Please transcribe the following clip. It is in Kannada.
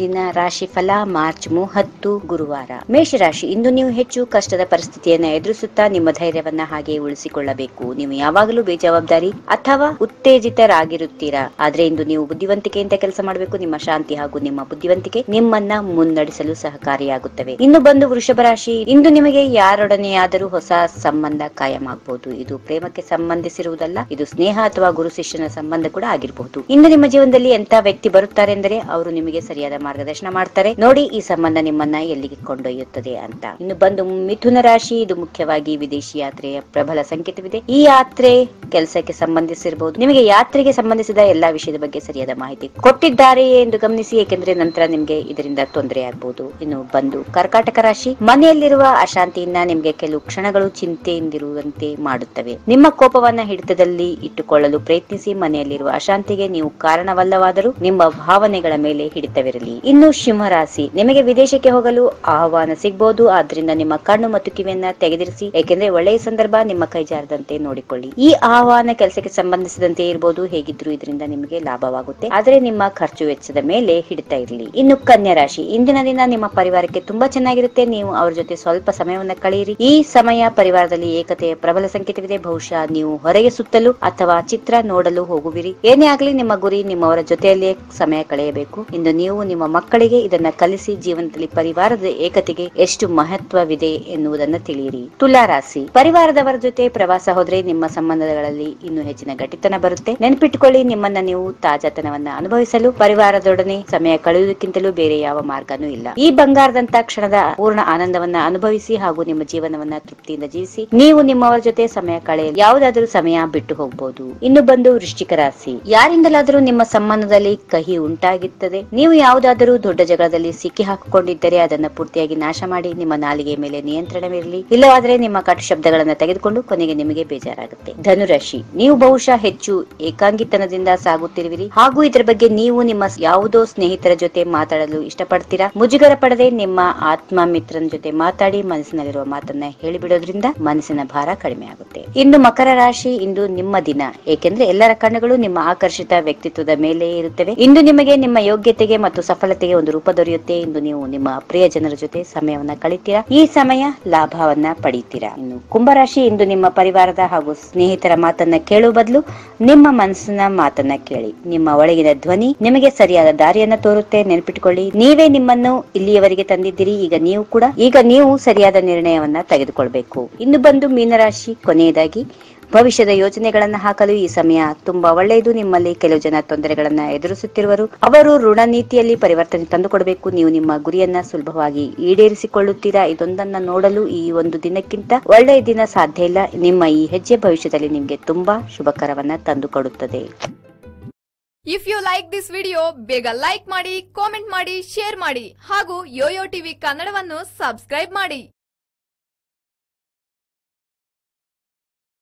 ದಿನ ರಾಶಿ ಫಲ ಮಾರ್ಚ್ ಮೂವತ್ತು ಗುರುವಾರ. ಮೇಷರಾಶಿ, ಇಂದು ನೀವು ಹೆಚ್ಚು ಕಷ್ಟದ ಪರಿಸ್ಥಿತಿಯನ್ನ ಎದುರಿಸುತ್ತಾ ನಿಮ್ಮ ಧೈರ್ಯವನ್ನ ಹಾಗೆ ಉಳಿಸಿಕೊಳ್ಳಬೇಕು. ನೀವು ಯಾವಾಗಲೂ ಬೇಜವಾಬ್ದಾರಿ ಅಥವಾ ಉತ್ತೇಜಿತರಾಗಿರುತ್ತೀರಾ? ಆದ್ರೆ ಇಂದು ನೀವು ಬುದ್ಧಿವಂತಿಕೆಯಿಂದ ಕೆಲಸ ಮಾಡಬೇಕು. ನಿಮ್ಮ ಶಾಂತಿ ಹಾಗೂ ನಿಮ್ಮ ಬುದ್ಧಿವಂತಿಕೆ ನಿಮ್ಮನ್ನ ಮುನ್ನಡೆಸಲು ಸಹಕಾರಿಯಾಗುತ್ತವೆ. ಇನ್ನು ಬಂದು ವೃಷಭ ರಾಶಿ, ಇಂದು ನಿಮಗೆ ಯಾರೊಡನೆಯಾದರೂ ಹೊಸ ಸಂಬಂಧ ಕಾಯಮಾಗಬಹುದು ಇದು ಪ್ರೇಮಕ್ಕೆ ಸಂಬಂಧಿಸಿರುವುದಲ್ಲ, ಇದು ಸ್ನೇಹ ಅಥವಾ ಗುರು ಶಿಷ್ಯನ ಸಂಬಂಧ ಕೂಡ ಆಗಿರಬಹುದು ಇಂದು ನಿಮ್ಮ ಜೀವನದಲ್ಲಿ ಎಂತ ವ್ಯಕ್ತಿ ಬರುತ್ತಾರೆ ಎಂದರೆ, ಅವರು ನಿಮಗೆ ಸರಿಯಾದ ಮಾರ್ಗದರ್ಶನ ಮಾಡ್ತಾರೆ. ನೋಡಿ ಈ ಸಂಬಂಧ ನಿಮ್ಮನ್ನ ಎಲ್ಲಿಗೆ ಕೊಂಡೊಯ್ಯುತ್ತದೆ ಅಂತ. ಇನ್ನು ಬಂದು ಮಿಥುನ ರಾಶಿ, ಇದು ಮುಖ್ಯವಾಗಿ ವಿದೇಶಿ ಯಾತ್ರೆಯ ಪ್ರಬಲ ಸಂಕೇತವಿದೆ. ಈ ಯಾತ್ರೆ ಕೆಲಸಕ್ಕೆ ಸಂಬಂಧಿಸಿರಬಹುದು ನಿಮಗೆ ಯಾತ್ರೆಗೆ ಸಂಬಂಧಿಸಿದ ಎಲ್ಲಾ ವಿಷಯದ ಬಗ್ಗೆ ಸರಿಯಾದ ಮಾಹಿತಿ ಕೊಟ್ಟಿದ್ದಾರೆಯೇ ಎಂದು ಗಮನಿಸಿ, ಏಕೆಂದ್ರೆ ನಂತರ ನಿಮ್ಗೆ ಇದರಿಂದ ತೊಂದರೆ ಆಗಬಹುದು ಇನ್ನು ಬಂದು ಕರ್ಕಾಟಕ ರಾಶಿ, ಮನೆಯಲ್ಲಿರುವ ಅಶಾಂತಿಯಿಂದ ನಿಮ್ಗೆ ಕೆಲವು ಕ್ಷಣಗಳು ಚಿಂತೆಯಿಂದಿರುವಂತೆ ಮಾಡುತ್ತವೆ. ನಿಮ್ಮ ಕೋಪವನ್ನ ಹಿಡಿತದಲ್ಲಿ ಇಟ್ಟುಕೊಳ್ಳಲು ಪ್ರಯತ್ನಿಸಿ, ಮನೆಯಲ್ಲಿರುವ ಅಶಾಂತಿಗೆ ನೀವು ಕಾರಣವಲ್ಲವಾದರೂ ನಿಮ್ಮ ಭಾವನೆಗಳ ಮೇಲೆ ಹಿಡಿತವಿರಲಿ. ಇನ್ನು ಸಿಂಹ ರಾಶಿ. ನಿಮಗೆ ವಿದೇಶಕ್ಕೆ ಹೋಗಲು ಆಹ್ವಾನ ಸಿಗಬಹುದು ಆದ್ರಿಂದ ನಿಮ್ಮ ಕಣ್ಣು ಮತ್ತು ಕಿವಿಯನ್ನ ತೆಗೆದಿರಿಸಿ. ಏಕೆಂದ್ರೆ ಒಳ್ಳೆಯ ಸಂದರ್ಭ ನಿಮ್ಮ ಕೈ ಜಾರದಂತೆ ನೋಡಿಕೊಳ್ಳಿ. ಈ ಆಹ್ವಾನ ಕೆಲಸಕ್ಕೆ ಸಂಬಂಧಿಸಿದಂತೆ ಇರಬಹುದು ಹೇಗಿದ್ರು ಇದರಿಂದ ನಿಮಗೆ ಲಾಭವಾಗುತ್ತೆ. ಆದರೆ ನಿಮ್ಮ ಖರ್ಚು ವೆಚ್ಚದ ಮೇಲೆ ಹಿಡಿತಾ ಇರಲಿ. ಇನ್ನು ಕನ್ಯಾ ರಾಶಿ. ಇಂದಿನ ದಿನ ನಿಮ್ಮ ಪರಿವಾರಕ್ಕೆ ತುಂಬಾ ಚೆನ್ನಾಗಿರುತ್ತೆ. ನೀವು ಅವ್ರ ಜೊತೆ ಸ್ವಲ್ಪ ಸಮಯವನ್ನ ಕಳೆಯಿರಿ. ಈ ಸಮಯ ಪರಿವಾರದಲ್ಲಿ ಏಕತೆಯ ಪ್ರಬಲ ಸಂಕೇತವಿದೆ. ಬಹುಶಃ ನೀವು ಹೊರಗೆ ಸುತ್ತಲು ಅಥವಾ ಚಿತ್ರ ನೋಡಲು ಹೋಗುವಿರಿ. ಏನೇ ಆಗ್ಲಿ ನಿಮ್ಮ ಗುರಿ ನಿಮ್ಮವರ ಜೊತೆಯಲ್ಲಿಯೇ ಸಮಯ ಕಳೆಯಬೇಕು. ಇಂದು ನೀವು ನಿಮ್ಮ ಮಕ್ಕಳಿಗೆ ಇದನ್ನ ಕಲಿಸಿ ಜೀವನದಲ್ಲಿ ಪರಿವಾರದ ಏಕತೆಗೆ ಎಷ್ಟು ಮಹತ್ವವಿದೆ ಎನ್ನುವುದನ್ನ ತಿಳಿಯಿರಿ. ತುಲಾ ರಾಶಿ. ಪರಿವಾರದವರ ಜೊತೆ ಪ್ರವಾಸ ಹೋದ್ರೆ ನಿಮ್ಮ ಸಂಬಂಧಗಳಲ್ಲಿ ಇನ್ನೂ ಹೆಚ್ಚಿನ ಗಟ್ಟಿತನ ಬರುತ್ತೆ. ನೆನಪಿಟ್ಟುಕೊಳ್ಳಿ ನಿಮ್ಮನ್ನ ನೀವು ತಾಜಾತನವನ್ನ ಅನುಭವಿಸಲು, ಪರಿವಾರದೊಡನೆ ಸಮಯ ಕಳೆಯುವುದಕ್ಕಿಂತಲೂ ಬೇರೆ ಯಾವ ಮಾರ್ಗನೂ ಇಲ್ಲ. ಈ ಬಂಗಾರದಂತ ಕ್ಷಣದ ಪೂರ್ಣ ಆನಂದವನ್ನ ಅನುಭವಿಸಿ ಹಾಗೂ ನಿಮ್ಮ ಜೀವನವನ್ನ ತೃಪ್ತಿಯಿಂದ ಜೀವಿಸಿ, ನೀವು ನಿಮ್ಮವರ ಜೊತೆ ಸಮಯ ಕಳೆಯಲು ಯಾವುದಾದ್ರೂ ಸಮಯ ಬಿಟ್ಟು ಹೋಗಬಹುದು ಇನ್ನು ಬಂದು ವೃಶ್ಚಿಕ ರಾಶಿ. ಯಾರಿಂದಲಾದರೂ ನಿಮ್ಮ ಸಂಬಂಧದಲ್ಲಿ ಕಹಿ ಉಂಟಾಗಿತ್ತದೆ. ನೀವು ಯಾವುದಾದರೂ ದೊಡ್ಡ ಜಗಳದಲ್ಲಿ ಸಿಕ್ಕಿ ಹಾಕಿಕೊಂಡಿದ್ದರೆ ಅದನ್ನ ಪೂರ್ತಿಯಾಗಿ ನಾಶ ಮಾಡಿ ನಿಮ್ಮ ನಾಲಿಗೆ ಮೇಲೆ ನಿಯಂತ್ರಣವಿರಲಿ. ಇಲ್ಲವಾದರೆ ನಿಮ್ಮ ಕಟು ಶಬ್ದಗಳನ್ನ ತೆಗೆದುಕೊಂಡು ಕೊನೆಗೆ ನಿಮಗೆ ಬೇಜಾರಾಗುತ್ತೆ. ಧನುರಾಶಿ, ನೀವು ಬಹುಶಃ ಹೆಚ್ಚು ಏಕಾಂಗಿತನದಿಂದ ಸಾಗುತ್ತಿರುವಿರಿ. ಹಾಗೂ ಇದರ ಬಗ್ಗೆ ನೀವು ನಿಮ್ಮ ಯಾವುದೋ ಸ್ನೇಹಿತರ ಜೊತೆ ಮಾತಾಡಲು ಇಷ್ಟಪಡ್ತೀರಾ? ಮುಜುಗರ ಪಡದೆ ನಿಮ್ಮ ಆತ್ಮ ಮಿತ್ರನ ಜೊತೆ ಮಾತಾಡಿ ಮನಸ್ಸಿನಲ್ಲಿರುವ ಮಾತನ್ನ ಹೇಳಿಬಿಡೋದ್ರಿಂದ ಮನಸ್ಸಿನ ಭಾರ ಕಡಿಮೆ ಆಗುತ್ತೆ. ಇನ್ನು ಮಕರ ರಾಶಿ, ಇಂದು ನಿಮ್ಮ ದಿನ. ಏಕೆಂದ್ರೆ ಎಲ್ಲರ ಕಣ್ಣುಗಳು ನಿಮ್ಮ ಆಕರ್ಷಿತ ವ್ಯಕ್ತಿತ್ವದ ಮೇಲೆ ಇರುತ್ತವೆ. ಇಂದು ನಿಮಗೆ ನಿಮ್ಮ ಯೋಗ್ಯತೆಗೆ ಮತ್ತು ಸಫಲತೆಗೆ ಒಂದು ರೂಪ ದೊರೆಯುತ್ತೆ ಎಂದು ನೀವು ನಿಮ್ಮ ಪ್ರಿಯ ಜನರ ಜೊತೆ ಸಮಯವನ್ನ ಕಳಿತೀರಾ? ಈ ಸಮಯ ಲಾಭವನ್ನ ಪಡೀತೀರಾ? ಇನ್ನು ಕುಂಭರಾಶಿ ಇಂದು ನಿಮ್ಮ ಪರಿವಾರದ ಹಾಗೂ ಸ್ನೇಹಿತರ ಮಾತನ್ನ ಕೇಳುವ ಬದಲು ನಿಮ್ಮ ಮನಸ್ಸಿನ ಮಾತನ್ನ ಕೇಳಿ. ನಿಮ್ಮ ಒಳಗಿನ ಧ್ವನಿ ನಿಮಗೆ ಸರಿಯಾದ ದಾರಿಯನ್ನ ತೋರುತ್ತೆ. ನೆನಪಿಟ್ಕೊಳ್ಳಿ. ನೀವೇ ನಿಮ್ಮನ್ನು ಇಲ್ಲಿಯವರೆಗೆ ತಂದಿದ್ದೀರಿ. ಈಗ ನೀವು ಕೂಡ, ಈಗ ನೀವು ಸರಿಯಾದ ನಿರ್ಣಯವನ್ನ ತೆಗೆದುಕೊಳ್ಬೇಕು. ಇನ್ನು ಬಂದು ಮೀನರಾಶಿ ಕೊನೆಯದಾಗಿ ಭವಿಷ್ಯದ ಯೋಜನೆಗಳನ್ನ ಹಾಕಲು ಈ ಸಮಯ ತುಂಬಾ ಒಳ್ಳೆಯದು. ನಿಮ್ಮಲ್ಲಿ ಕೆಲವು ಜನ ತೊಂದರೆಗಳನ್ನ ಎದುರಿಸುತ್ತಿರುವರು. ಅವರು ಋಣ ನೀತಿಯಲ್ಲಿ ಪರಿವರ್ತನೆ ತಂದುಕೊಡಬೇಕು. ನೀವು ನಿಮ್ಮ ಗುರಿಯನ್ನ ಸುಲಭವಾಗಿ ಈಡೇರಿಸಿಕೊಳ್ಳುತ್ತೀರಾ? ಇದೊಂದನ್ನ ನೋಡಲು ಈ ಒಂದು ದಿನಕ್ಕಿಂತ ಒಳ್ಳೆಯ ದಿನ ಸಾಧ್ಯ ಇಲ್ಲ. ನಿಮ್ಮ ಈ ಹೆಜ್ಜೆ ಭವಿಷ್ಯದಲ್ಲಿ ನಿಮಗೆ ತುಂಬಾ ಶುಭಕರವನ್ನ ತಂದುಕೊಡುತ್ತದೆ. If you like this video ಬೇಗ ಲೈಕ್ ಮಾಡಿ ಕಾಮೆಂಟ್ ಮಾಡಿ ಶೇರ್ ಮಾಡಿ ಹಾಗೂ ಯೋಯೋ ಟಿವಿ ಕನ್ನಡವನ್ನು ಸಬ್ಸ್ಕ್ರೈಬ್ ಮಾಡಿ.